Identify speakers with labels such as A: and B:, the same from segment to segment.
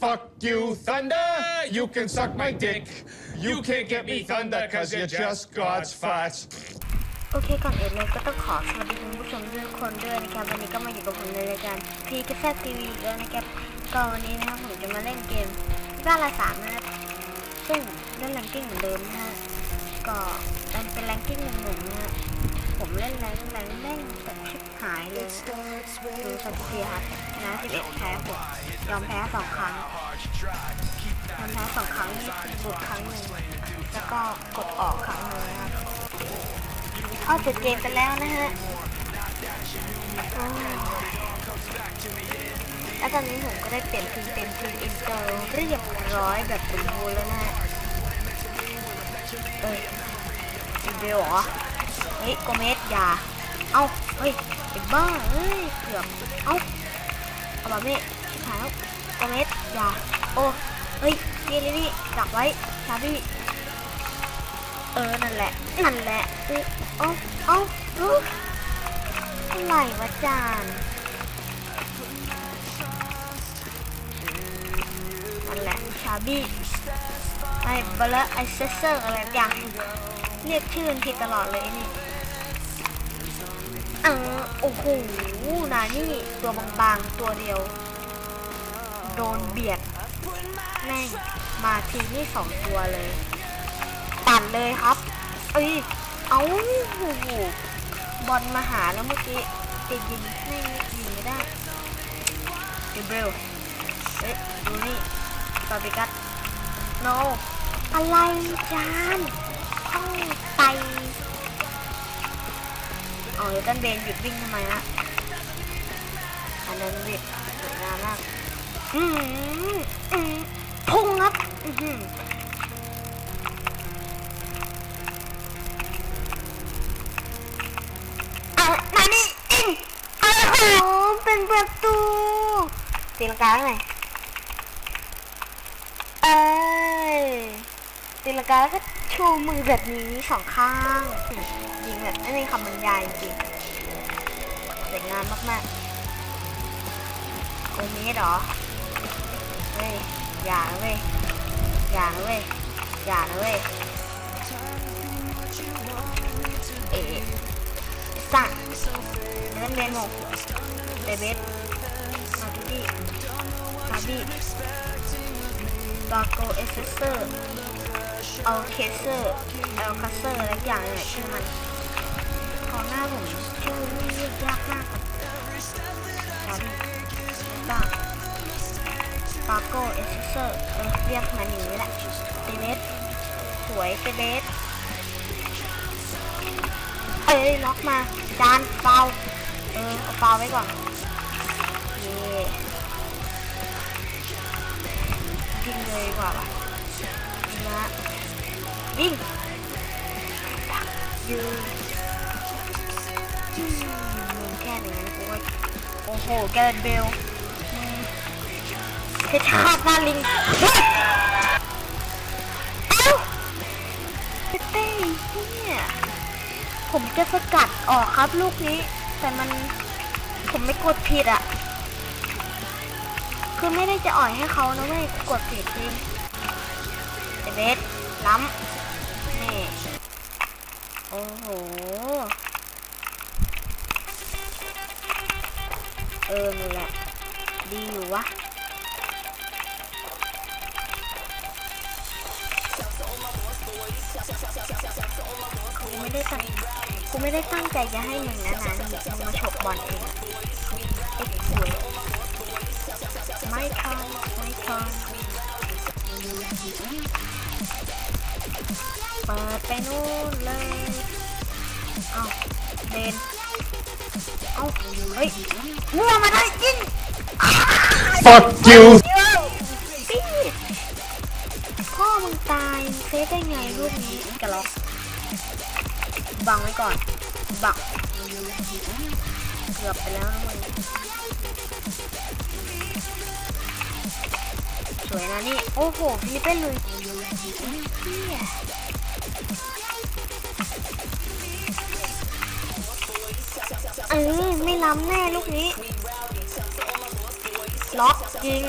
A: Fuck you, Thunder. You can suck my dick. You can't get me, Thunder, cause you're just God's fart.
B: โอเคก่อนอื่นเลยก็ต้องขอสวัสดีคุณผู้ชมทุกคนด้วยนะครับวันนี้ก็มาอยู่กับผมในรายการพีกแซทีวีแล้วนะครับก็วันนี้นะครับผมจะมาเล่นเกมบ้านละสามนะครับซึ่งเล่นแรงกิ้งเหมือนเดิมนะฮะก็มันเป็นแรงกิ้งหนุ่มๆนะฮะผมเล่นแรงแรงแม่งแบบชิบหายเลยดูสถิติครับนะ11แพ้หก ยอมแพ้สองครั้งยอมแพ้สองครั้งนี่หลุดครั้งหนึ่งแล้วก็กดออกครั้งหนึ่งครับเข้าจุดเกมไปแล้วนะฮะแล้วตอนนี้ผมก็ได้เปลี่ยนทีมเป็นทีมอินเตอร์เรียบร้อยแบบสมบูรณ์แล้วนะเอ้ยอินเบลเหรอเฮ้ยโกเมสอย่า เอ้า เฮ้ยไอ้บ้าเฮ้ยเกือบ เอ้าเอาแบบนี้ หายแล้วโกเมสอย่าโอ้เฮ้ยนี่นี่นี่จับไว้ชาบี้เออ นั่นแหละ นั่นแหละเอ้ยเอ้าเอ้ารู้อะไรวะจานนั่นแหละ ชาบี้ไอ้เบลไอเซเซอร์อะไรอย่าง เรียกชื่อมันผิดตลอดเลยนี่เออโอ้โหนานี่ ตัวบางๆ ตัวเดียว โดนเบียดแม่งมาทีนี่สองตัวเลยปั่นเลยครับ เอ้ย เอาโอ้โหบอลมาหาแล้วเมื่อกี้จะยิงไม่ยิงไม่ได้เดบลเอ๊ะดูนี่ตอบิกัสโนอะไรจานต้องไปเอาเดี๋ยวตันเบนหยุดวิ่งทำไมนะอันนั้นเด็ดสวยงามมาก พุ่งครับอือหือเอามานี่อิงโอ้โหเป็นประตูตีลังกาไงเอ้ยตีลังกาแล้วก็ชูมือแบบนี้สองข้างยิงแบบไม่มีคำบรรยายจริงสวยงามมากๆโอเมสเหรอ เฮ้ยอย่าเว้ยอย่าเว้ยอย่าเว้ยเอ๊ะสั่งเล่นเมโมเดวิดมาทูดี้มาบี้บาโกเอสเซอร์เอาเคเซอร์เอลคาเซอร์อะไรอย่างเนี่ยชื่อมันขอหน้าผมชื่อนี่เรียกยากมากครับบ้า บาโก้เอสเซอร์เออเรียกมันอย่างนี้แหละเดวิดสวยเดวิดเอ้ยล็อกมาจานเปล่าเออเอาเปล่าไว้ก่อนเย่ยิงเลยกว่าว่ะยิงนะยิงยืนอืมมึงแค่ไหนกูว่าโอ้โหแกเรนเบล เพชรชาตบ้าลิงเฮ้ยเอ้าเต้เต้เนี่ยผมจะสกัดออกครับลูกนี้ แต่มันผมไม่กดผิดอะ่ะ คือไม่ได้จะอ่อยให้เขานะไม่กดผิดจริงเบสล้ำนี่ โอ้โห เออนี่แหละ ดีอยู่วะ กูไม่ได้ตั้งกูไม่ได้ตั้งใจจะให้มึงนะนะมึงมึงมาฉกบอลเองไอ้สวยไม่ทันไม่ทันเปิดไปนู่นเลยเอาเดนเอาเฮ้ยมัวมาได้ยิง
A: Fuck you.
B: ก่อน บักเกือบไปแล้วนะมึงสวยนะนี่ โอ้โหฟิลิปเป้นเลยเฮียเออไม่ล้ำแน่ลูกนี้ ล็อกยิง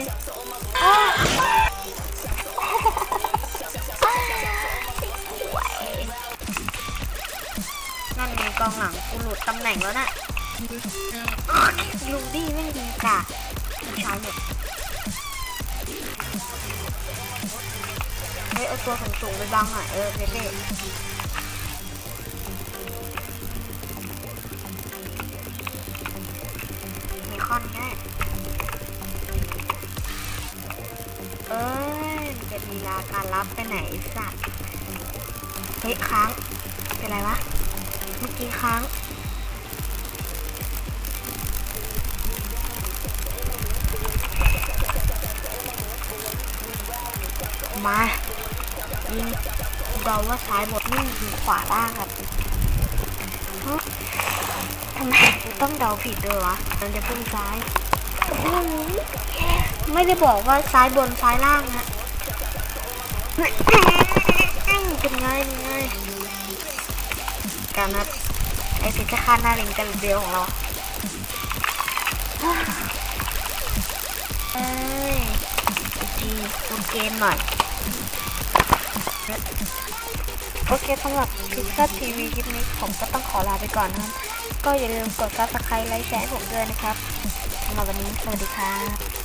B: โอ้โหลุดตำแหน่งแล้วน่ะลูดี้ไม่ดีกะชายหมดเฮ้ยเอาตัวสูงๆไปบังหน่อยเออเบ๊มีคอนแน่เอ้ยจะลีลาการรับไปไหนสัตว์เฮ้ยค้างเป็นไรวะ เมื่อกี้ค้างมายิงเดาว่าซ้ายบทนี่อยู่ขวาล่างครับฮะทำไมต้องเดาผิดด้วยวะมันจะพุ่งซ้าย ไม่ได้บอกว่าซ้ายบนซ้ายล่างนะเป็นไงเป็นไง การนัดไอ้เพชรฆาตหน้าลิงกันเดียวของเราเอ้ยอีกทีดูเกมหน่อยโอเคสำหรับพิซซ่าทีวีคลิปนี้ผมก็ต้องขอลาไปก่อนนะครับ ก็อย่าลืมกดซับสไครต์ไลค์แชร์ให้ผมด้วยนะครับสำหรับวันนี้สวัสดีครับ